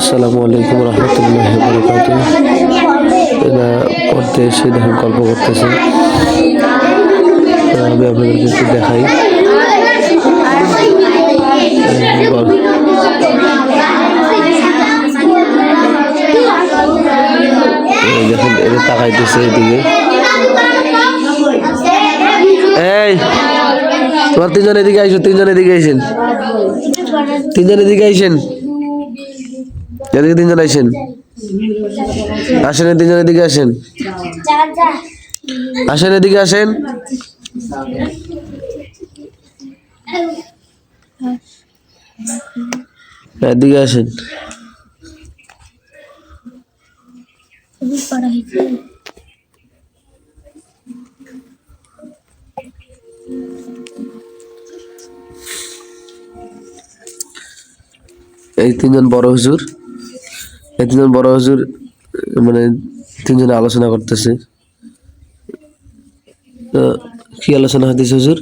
আসসালামু আলাইকুম রহমতুল্লাহ বরকাত এরা পড়তে এসে দেখেন, গল্প করতেছে। আমি আপনাদেরকে একটু দেখাই। দেখেন এরা তাকাইতেছে এদিকে। এই, তোমার তিনজন এদিকে আইসো, তিনজন এদিকে আইসেন। তিনজন এদিকে আইসেন। এদিকে তিনজন আইসেন। আসেন এই তিনজন এদিকে আসেন। আসেন এদিকে আসেন। এদিকে আসেন। এই তিনজন বড় হুজুর। এই তিনজন বড় হুজুর মানে তিনজনে আলোচনা করতেছে। তো কি আলোচনা হতেছে হুজুর?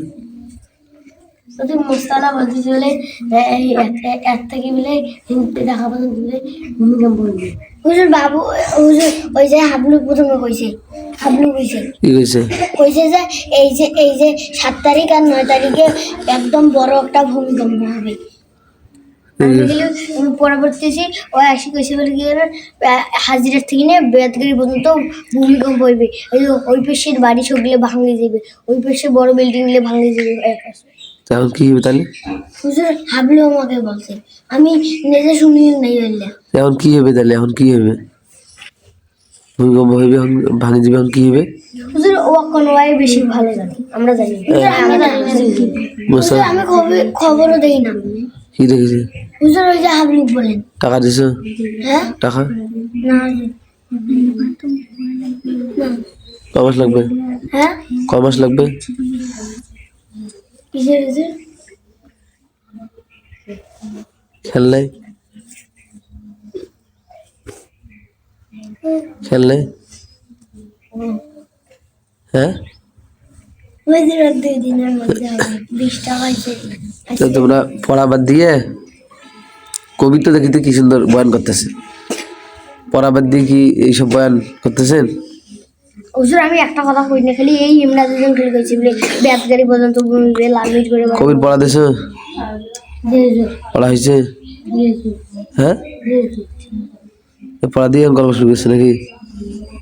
মোস্তানা বলতে চলে এক- এক- এক থেকে মিলে দেখা পর্যন্ত মিলে ভূমিকম্প বলবে হুজুর বাবু হুজুর ওই যে হাবলু প্রথমে কইছে হাবলু কইছে। কি কইছে? কইছে যে এই যে এই যে সাত তারিখ আর নয় তারিখে একদম বড় একটা ভূমিকম্প হবে। পরবর্তী ওই বলে কি হাজিরার থেকে নিয়ে পর্যন্ত ভূমিকম্প হইবে। ওই পাশের বাড়ি সবগুলো ভাঙে যাবে ওই পাশে বড় বিল্ডিংগুলো ভাঙে যাবে কি হবে তাহলে? হুজুর হাবলু আমাকে বলছে। আমি নিজে শুনি নাই বললে। এখন কি হবে তাহলে? এখন কি হবে? ভূমিকম্প হইবে ভাঙে যাবে এখন কি হবে? হুজুর ও কোন ওয়াই বেশি ভালো জানি। আমরা জানি। বুঝছ আমি খবর খবরও দেই না। কি দেখেছে? হুজুর ওই যে হাবলু বলেন। টাকা দিছো? হ্যাঁ? টাকা? না ক মাস লাগবে? হ্যাঁ? ক মাস লাগবে? কিসের হুজুর? খেললে? খেললে? হ্যাঁ? তো তোমরা পড়া বাদ দিয়ে কবিতা দেখিতে কি সুন্দর বয়ান করতেছে? পড়া বাদ দিয়ে কি এইসব বয়ান করতেছেন? হুজুর আমি একটা কথা কই না খালি এই ইমরা দুজন খেলে কইছি বলে ব্যাট গাড়ি পর্যন্ত ঘুরবে করে কবির পড়া দিছো? পড়া হয়েছে হ্যাঁ? পড়া দিয়ে গল্প শুরু করছে নাকি?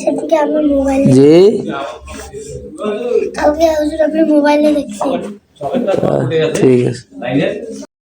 সেদিকে আমার মোবাইল যে কালকে হুজুর আপনি মোবাইলে দেখছি। ঠিক আছে।